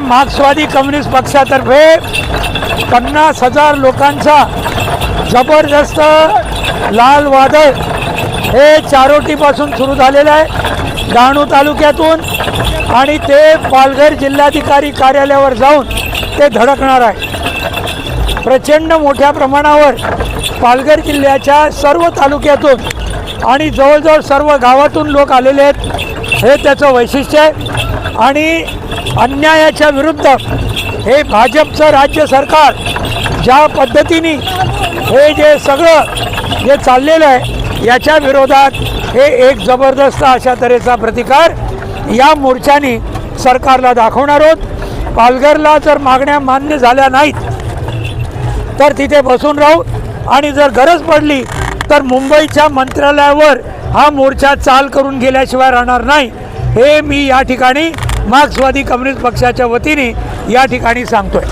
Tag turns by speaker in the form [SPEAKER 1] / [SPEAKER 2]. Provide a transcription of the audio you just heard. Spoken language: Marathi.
[SPEAKER 1] मार्क्सवादी कम्युनिस्ट पक्षातर्फे पन्नास हजार लोकांचा जबरदस्त लाल वादळ हे चारोटीपासून सुरू झालेलं आहे. डहाणू तालुक्यातून आणि ते पालघर जिल्हाधिकारी कार्यालयावर जाऊन ते धडकणार आहे. प्रचंड मोठ्या प्रमाणावर पालघर जिल्ह्याच्या सर्व तालुक्यातून आणि जवळजवळ सर्व गावातून लोक आलेले आहेत. हे त्याचं वैशिष्ट्य आहे. आणि अन्यायाच्या विरुद्ध हे भाजपचं राज्य सरकार ज्या पद्धतीने हे जे सगळं जे चाललेलं आहे याच्या विरोधात हे एक जबरदस्त अशा तऱ्हेचा प्रतिकार या मोर्चाने सरकारला दाखवणार आहोत. पालघरला जर मागण्या मान्य झाल्या नाहीत तर तिथे बसून राहू. आणि जर गरज पडली तर मुंबईच्या मंत्रालयावर हा मोर्चा चाल करून गेल्याशिवाय राहणार नाही. हे मी या ठिकाणी मार्क्सवादी कम्युनिस्ट पक्षाच्या वतीने या ठिकाणी सांगतोय.